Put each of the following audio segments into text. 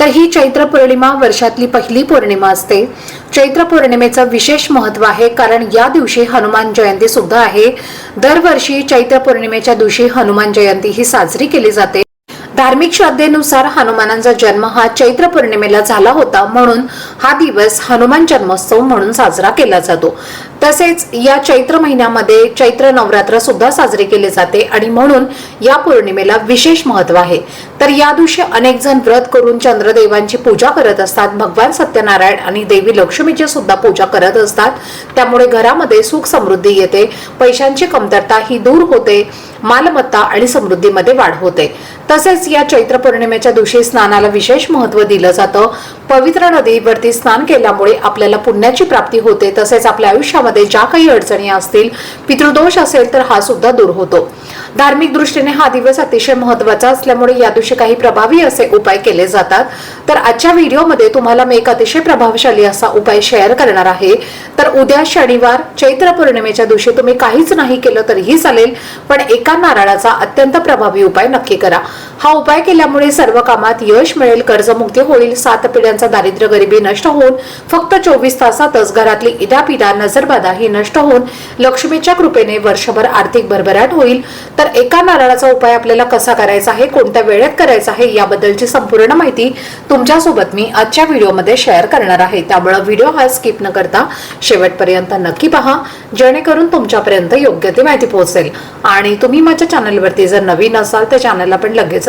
तर ही चैत्र पौर्णिमा वर्षातली पहिली पौर्णिमा असते. चैत्र पौर्णिमेचं विशेष महत्त्व आहे कारण या दिवशी हनुमान जयंती सुद्धा आहे. दरवर्षी चैत्र पौर्णिमेच्या दिवशी हनुमान जयंती ही साजरी केली जाते. धार्मिक श्रद्धेनुसार हनुमानांचा जन्म हा चैत्र पौर्णिमेला झाला होता म्हणून हा दिवस हनुमान जन्मोत्सव म्हणून साजरा केला जातो. तसेच या चैत्र महिन्यामध्ये चैत्र नवरात्र सुद्धा साजरे केले जाते आणि म्हणून या पौर्णिमेला विशेष महत्त्व आहे. तर या दिवशी अनेक जण व्रत करून चंद्रदेवांची पूजा करत असतात भगवान सत्यनारायण आणि देवी लक्ष्मीची सुद्धा पूजा करत असतात त्यामुळे घरामध्ये सुख समृद्धी येते पैशांची कमतरता ही दूर होते मालमत्ता आणि समृद्धीमध्ये वाढ होते. तसेच या चैत्र पौर्णिमेच्या दिवशी स्नानाला विशेष महत्त्व दिलं जातं. पवित्र नदीवरती स्नान केल्यामुळे आपल्याला पुण्याची प्राप्ती होते तसेच आपल्या आयुष्यामध्ये ज्या काही अडचणी असतील पितृदोष असेल तर हा सुद्धा दूर होतो. धार्मिक दृष्टीने हा दिवस अतिशय महत्त्वाचा असल्यामुळे या दिवशी काही प्रभावी असे उपाय केले जातात. तर आजच्या व्हिडिओमध्ये तुम्हाला मी एक अतिशय प्रभावशाली असा उपाय शेअर करणार आहे. तर उद्या शनिवार चैत्र पौर्णिमेच्या दिवशी तुम्ही काहीच नाही केलं तरीही चालेल पण एका नारळाचा अत्यंत प्रभावी उपाय नक्की करा. हा उपाय केल्यामुळे सर्व कामात यश मिळेल कर्जमुक्ती होईल सात पिढ्यांचा दारिद्र्य गरिबी नष्ट होऊन फक्त चोवीस तासातच घरातली इडापिडा नजरबाधा ही नष्ट होऊन लक्ष्मीच्या कृपेने वर्षभर आर्थिक भरभराट होईल. तर एका नारळाचा उपाय आपल्याला कसा करायचा आहे कोणत्या वेळेत करायचा आहे याबद्दलची संपूर्ण माहिती तुमच्यासोबत मी आजच्या व्हिडिओमध्ये शेअर करणार आहे. त्यामुळे व्हिडिओ हा स्किप न करता शेवटपर्यंत नक्की पहा जेणेकरून तुमच्यापर्यंत योग्य ती माहिती पोहोचेल. आणि तुम्ही माझ्या चॅनलवरती जर नवीन असाल तर चॅनलला पण लगेच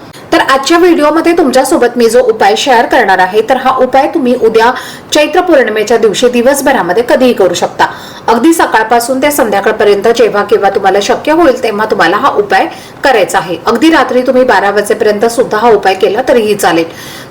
तर आजच्या व्हिडिओमध्ये तुमच्यासोबत मी जो उपाय शेअर करणार आहे तर हा उपाय तुम्ही उद्या चैत्र पौर्णिमेच्या दिवशी दिवसभरामध्ये कधीही करू शकता. अगदी सकाळपासून ते संध्याकाळपर्यंत जेव्हा केव्हा तुम्हाला शक्य होईल तेव्हा तुम्हाला हा उपाय करायचा आहे. अगदी रात्री तुम्ही बारा वाजेपर्यंत सुद्धा हा उपाय केला तरीही चालेल.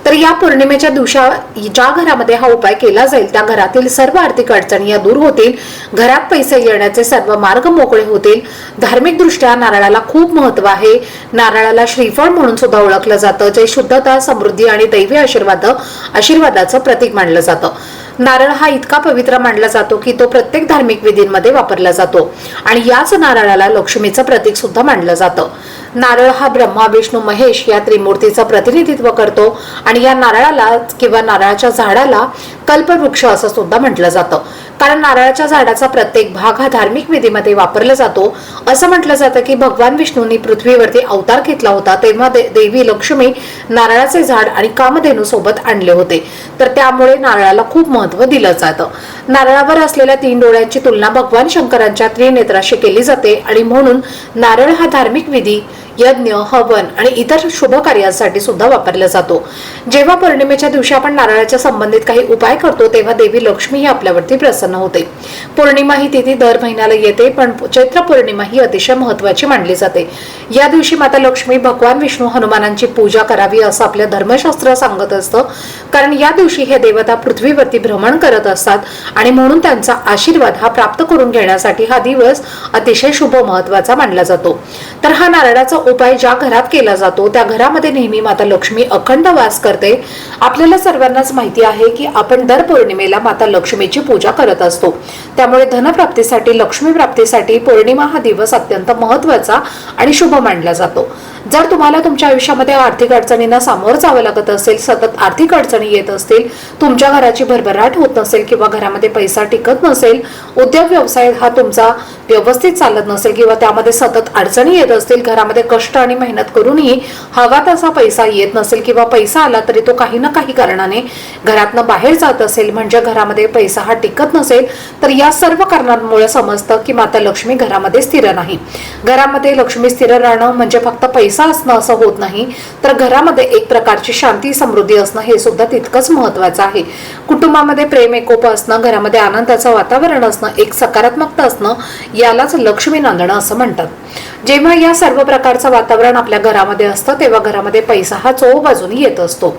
तर या पौर्णिमेच्या दिवशा ज्या घरामध्ये हा उपाय केला जाईल त्या घरातील सर्व आर्थिक अडचणी या दूर होतील. घरात पैसे येण्याचे सर्व मार्ग मोकळे होतील. धार्मिक दृष्ट्या नारळाला खूप महत्त्व आहे. नारळाला श्रीफळ म्हणून सुद्धा ओळखलं जातं. जे शुद्धता समृद्धी आणि दैवी आशीर्वाद आशीर्वादाचं प्रतीक मानलं जातं. नारळ हा इतका पवित्र मानला जातो की तो प्रत्येक धार्मिक विधींमध्ये वापरला जातो आणि याच नारळाला लक्ष्मीचं प्रतीक सुद्धा मानलं जातं. नारळ हा ब्रह्मा विष्णू महेश या त्रिमूर्तीचं प्रतिनिधित्व करतो आणि या नारळाला किंवा नारळाच्या झाडाला कल्पवृक्ष असं सुद्धा म्हटलं जातं. कारण नारळाच्या झाडाचा प्रत्येक भाग हा धार्मिक विधीमध्ये वापरला जातो. असं म्हटलं जातं की भगवान विष्णूंनी पृथ्वीवरती अवतार घेतला होता तेव्हा दे- देवी लक्ष्मी नारळाचे झाड आणि कामधेनू सोबत आणले होते. तर त्यामुळे नारळाला खूप महत्त्व दिलं जातं. नारळावर असलेल्या तीन डोळ्यांची तुलना भगवान शंकरांच्या त्रिनेत्राशी केली जाते आणि म्हणून नारळ हा धार्मिक विधी यज्ञ हवन आणि इतर शुभ कार्यासाठी सुद्धा वापरला जातो. जेव्हा पौर्णिमेच्या दिवशी आपण नारळाच्या संबंधित काही उपाय करतो तेव्हा देवी लक्ष्मी ही आपल्यावरती प्रसन्न होते. पौर्णिमा ही तिथी दर महिन्याला येते पण चैत्र पौर्णिमा ही अतिशय महत्वाची मानली जाते. या दिवशी माता लक्ष्मी भगवान विष्णू हनुमानांची पूजा करावी असं आपलं धर्मशास्त्र सांगत असतं. कारण या दिवशी हे देवता पृथ्वीवरती भ्रमण करत असतात आणि म्हणून त्यांचा आशीर्वाद हा प्राप्त करून घेण्यासाठी हा दिवस अतिशय शुभ महत्त्वाचा मानला जातो. तर हा नारळाचा उपाय ज्या घरात केला जातो त्या घरामध्ये नेहमी माता लक्ष्मी अखंड वास करते. आपल्याला सर्वांनाच माहिती आहे की आपण दर पौर्णिमेला माता लक्ष्मीची पूजा करत असतो. त्यामुळे धनप्राप्तीसाठी लक्ष्मी प्राप्तीसाठी पौर्णिमा हा दिवस अत्यंत महत्त्वाचा आणि शुभ मानला जातो. जर तुम्हाला तुमच्या आयुष्यामध्ये आर्थिक अडचणींना सामोरं जावं लागत असेल सतत आर्थिक अडचणी येत असतील तुमच्या घराची भरभराट होत नसेल किंवा घरामध्ये पैसा टिकत नसेल उद्योग व्यवसाय हा तुमचा व्यवस्थित चालत नसेल किंवा त्यामध्ये सतत अडचणी येत असतील घरामध्ये कष्ट आणि मेहनत करूनही हवा तसा पैसा येत नसेल किंवा पैसा आला तरी तो काही ना काही कारणाने घरातनं बाहेर जात असेल म्हणजे घरामध्ये पैसा हा टिकत नसेल तर या सर्व कारणांमुळे समजतं की माता लक्ष्मी घरामध्ये स्थिर नाही. घरामध्ये लक्ष्मी स्थिर राहणं म्हणजे फक्त पैसा पैसा असणं असं होत नाही तर घरामध्ये एक प्रकारची शांती समृद्धी असणं हे सुद्धा तितकंच महत्वाचं आहे. कुटुंबामध्ये प्रेम एकोप असणं घरामध्ये आनंदाचं वातावरण असणं एक सकारात्मकता असणं यालाच लक्ष्मी नांदणं असं म्हणतात. जेव्हा या सर्व प्रकारचं वातावरण आपल्या घरामध्ये असतं तेव्हा घरामध्ये पैसा हा चोबाजूनी येत असतो.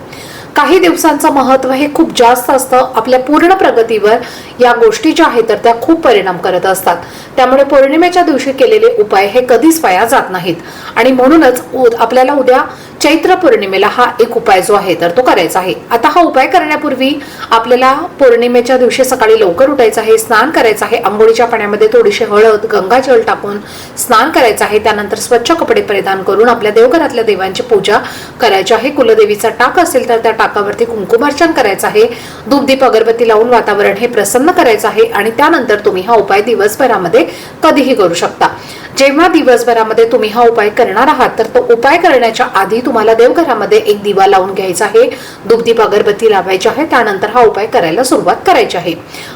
काही दिवसांचं महत्त्व हे खूप जास्त असतं. आपल्या पूर्ण प्रगतीवर या गोष्टी ज्या आहेत तर त्या खूप परिणाम करत असतात. त्यामुळे पौर्णिमेच्या दिवशी केलेले उपाय हे कधीच वाया जात नाहीत. आणि म्हणूनच आपल्याला उद्या चैत्र पौर्णिमेला हा एक उपाय जो आहे तर तो करायचा आहे. आता हा उपाय करण्यापूर्वी आपल्याला पौर्णिमेच्या दिवशी सकाळी लवकर उठायचं आहे स्नान करायचं आहे. आंघोळीच्या पाण्यामध्ये थोडीशी हळद गंगाजल टाकून स्नान करायचं आहे. त्यानंतर स्वच्छ कपडे परिधान करून आपल्या देवघरातल्या देवांची पूजा करायची आहे. कुलदेवीचा टाक असेल तर त्या टाकावरती कुंकुमार्चन करायचं आहे. धूपदीप अगरबत्ती लावून वातावरण हे प्रसन्न करायचं आहे आणि त्यानंतर तुम्ही हा उपाय दिवसभरामध्ये कधीही करू शकता. जेव्हा दिवसभरामध्ये तुम्ही हा उपाय करणार आहात तर तो उपाय करण्याच्या आधी तुम्हाला देवघरामध्ये एक दिवा लावून घ्यायचा आहे. दुग्धीप अगरबत्ती लावायची आहे. त्यानंतर हा उपाय करायला सुरुवात करायची आहे.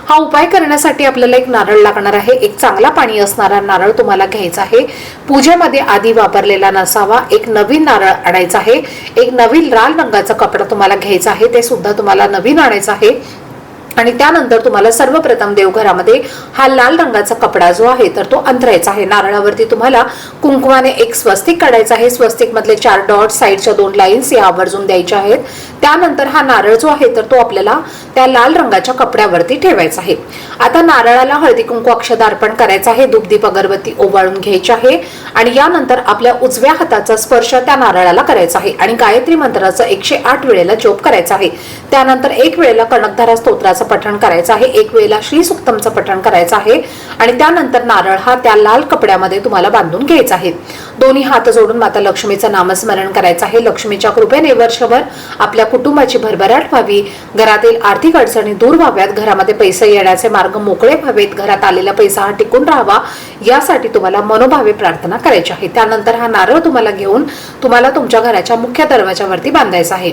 हा उपाय करण्यासाठी आपल्याला एक नारळ लागणार आहे. एक चांगला पाणी असणारा नारळ तुम्हाला घ्यायचा आहे. पूजेमध्ये आधी वापरलेला नसावा. एक नवीन नारळ आणायचा आहे. एक नवीन लाल रंगाचा कपडा तुम्हाला घ्यायचा आहे. ते सुद्धा तुम्हाला नवीन आणायचं आहे. आणि त्यानंतर तुम्हाला सर्वप्रथम देवघरामध्ये हा लाल रंगाचा कपडा जो आहे तर तो अंतरायचा आहे. नारळावरती तुम्हाला कुंकुमाने एक स्वस्तिक काढायचा आहे. स्वस्तिक मधले चार डॉट साईडच्या दोन लाईन्स या आवर्जून द्यायच्या आहेत. त्यानंतर हा नारळ जो आहे तर तो आपल्याला त्या लाल रंगाच्या कपड्यावरती ठेवायचा आहे. आता नारळाला हळदी कुंकू अक्षद अर्पण करायचा आहे. धूपदीप अगरबत्ती ओवाळून घ्यायची आहे. आणि यानंतर आपल्या उजव्या हाताचा स्पर्श त्या नारळाला करायचा आहे. आणि गायत्री मंत्राचा एकशे आठ वेळेला जोप करायचा आहे. त्यानंतर एक वेळेला कणकधारा स्तोत्राचा पठण करायचं आहे. एक वेळेला श्री सुक्तमचं पठण करायचं आहे. आणि त्यानंतर नारळ हा त्या लाल कपड्यामध्ये तुम्हाला बांधून घ्यायचा आहे. दोन्ही हात जोडून माता लक्ष्मीचं नामस्मरण करायचं आहे. लक्ष्मीच्या कृपेने वर्षभर आपल्या कुटुंबाची भरभराट व्हावी. घरातील आर्थिक अडचणी दूर व्हाव्यात. घरामध्ये पैसे येण्याचे मार्ग मोकळे व्हावेत. घरात आलेला पैसा हा टिकून राहावा. यासाठी तुम्हाला मनोभावे प्रार्थना करायची आहे. त्यानंतर हा नारळ तुम्हाला घेऊन तुम्हाला तुमच्या घराच्या मुख्य दरवाजावरती बांधायचा आहे.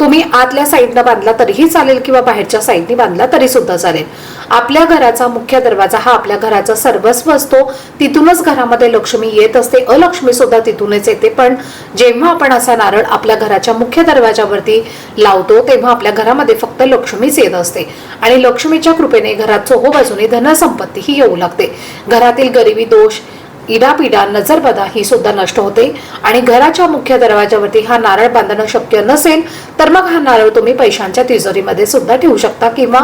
तुम्ही आतल्या साईडनं बांधला तरीही चालेल किंवा बाहेरच्या साईडनी बांधला तरी सुद्धा चालेल. आपल्या घराचा मुख्य दरवाजा हा आपल्या घराचा सर्वस्व असतो. तिथूनच घरामध्ये लक्ष्मी येत असते. अलक्ष्मी सुद्धा तिथूनच येते. पण जेव्हा आपण असा नारळ आपल्या घराच्या मुख्य दरवाजावरती लावतो तेव्हा आपल्या घरामध्ये फक्त लक्ष्मीच येत असते. आणि लक्ष्मीच्या कृपेने घरात चोहोबाजूने धनसंपत्ती ही येऊ लागते. घरातील गरिबी दोष इडापिडा नजरबदा ही सुद्धा नष्ट होते. आणि घराच्या मुख्य दरवाजावरती हा नारळ बांधणं शक्य नसेल तर मग हा नारळ तुम्ही पैशांच्या तिजोरीमध्ये सुद्धा ठेवू शकता. किंवा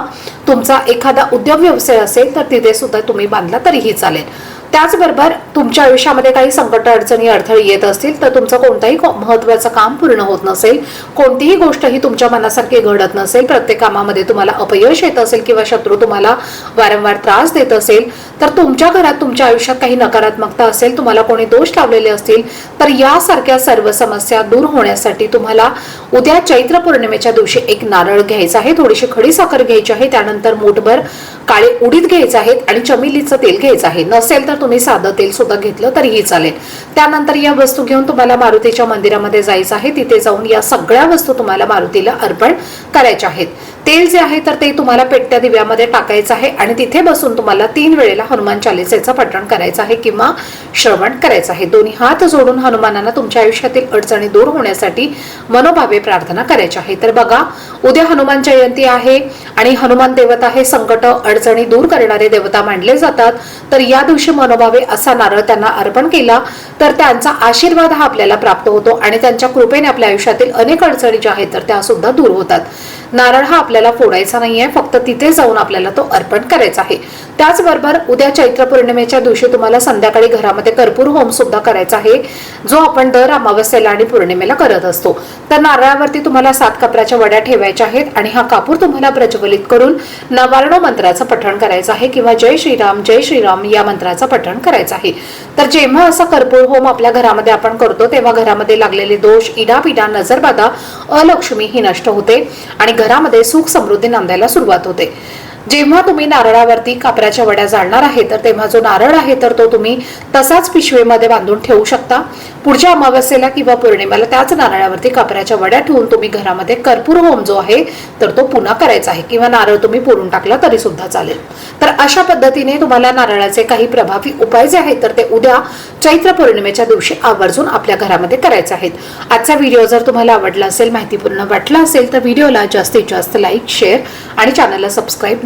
तुमचा एखादा उद्योग व्यवसाय असेल तर तिथे सुद्धा तुम्ही बांधला तरीही चालेल. त्याचबरोबर तुमच्या आयुष्यामध्ये काही संकट अडचणी अडथळे येत असतील तर तुमचं कोणतंही महत्वाचं महत्त्वाचं काम पूर्ण होत नसेल कोणतीही गोष्ट ही तुमच्या मनासारखी घडत नसेल प्रत्येक कामामध्ये तुम्हाला अपयश येत असेल किंवा शत्रू तुम्हाला वारंवार त्रास देत असेल तर तुमच्या घरात तुमच्या आयुष्यात काही नकारात्मकता असेल तुम्हाला कोणी दोष लावलेले असतील तर यासारख्या सर्व समस्या दूर होण्यासाठी तुम्हाला उद्या चैत्र पौर्णिमेच्या दिवशी एक नारळ घ्यायचा आहे थोडीशी खडी साखर घ्यायची आहे त्यानंतर मूठभर काळे उडीद घ्यायचे आहेत आणि चमेलीचं तेल घ्यायचं आहे. नसेल तर तुम्ही साधं तेल सुद्धा घेतलं तरीही चालेल. त्यानंतर या वस्तू घेऊन तुम्हाला मारुतीच्या मंदिरामध्ये जायचं आहे. तिथे जाऊन या सगळ्या वस्तू तुम्हाला मारुतीला अर्पण करायच्या आहेत. तेल जे आहे तर ते तुम्हाला पेटत्या दिव्यामध्ये टाकायचं आहे आणि तिथे बसून तुम्हाला तीन वेळेला हनुमान चालिसेचं पठण करायचं आहे किंवा श्रवण करायचं आहे. दोन्ही हात जोडून हनुमानांना तुमच्या आयुष्यातील अडचणी दूर होण्यासाठी मनोभावे प्रार्थना करायची आहे. तर बघा उद्या हनुमान जयंती आहे आणि हनुमान देवता हे संकट अडचणी दूर करणारे देवता मानले जातात. तर या दिवशी मनोभावे असा नारळ त्यांना अर्पण केला तर त्यांचा आशीर्वाद हा आपल्याला प्राप्त होतो आणि त्यांच्या कृपेने आपल्या आयुष्यातील अनेक अडचणी ज्या आहेत तर त्या सुद्धा दूर होतात. नारळ हा आपल्याला फोडायचा नाहीये फक्त तिथे जाऊन आपल्याला तो अर्पण करायचा आहे. त्याचबरोबर उद्या चैत्र पौर्णिमेच्या दिवशी तुम्हाला संध्याकाळी घरामध्ये कर्पूर होम सुद्धा करायचा आहे जो आपण दर अमावस्येला आणि पौर्णिमेला करत असतो. तर नारळावरती तुम्हाला सात कपड्याच्या वड्या ठेवायच्या आहेत आणि हा कापूर तुम्हाला प्रज्वलित करून नवार्ण मंत्राचं पठण करायचं आहे किंवा जय श्रीराम जय श्रीराम या मंत्राचं पठण करायचं आहे. तर जेव्हा असा कर्पूर होम आपल्या घरामध्ये आपण करतो तेव्हा घरामध्ये लागलेले दोष इडापिडा नजरबाधा अलक्ष्मी ही नष्ट होते. आणि घरामध्ये सुख समृद्धी नांदायला सुरुवात होते. जेव्हा तुम्ही नारळावरती कापराच्या वड्या जाळणार आहे तर तेव्हा जो नारळ आहे तर तो तुम्ही तसाच पिशवीमध्ये बांधून ठेवू शकता. पुढच्या अमावस्येला किंवा पौर्णिमेला त्याच नारळावरती कापराच्या वड्या ठेवून तुम्ही घरामध्ये कर्पूर होम जो आहे तर तो पुन्हा करायचा आहे. किंवा नारळ तुम्ही पुरून टाकला तरी सुद्धा चालेल. तर अशा पद्धतीने तुम्हाला नारळाचे काही प्रभावी उपाय जे आहेत तर ते उद्या चैत्र पौर्णिमेच्या दिवशी आवर्जून आपल्या घरामध्ये करायचे आहेत. आजचा व्हिडिओ जर तुम्हाला आवडला असेल माहितीपूर्ण वाटला असेल तर व्हिडिओला जास्तीत जास्त लाईक शेअर आणि चॅनलला सबस्क्राईब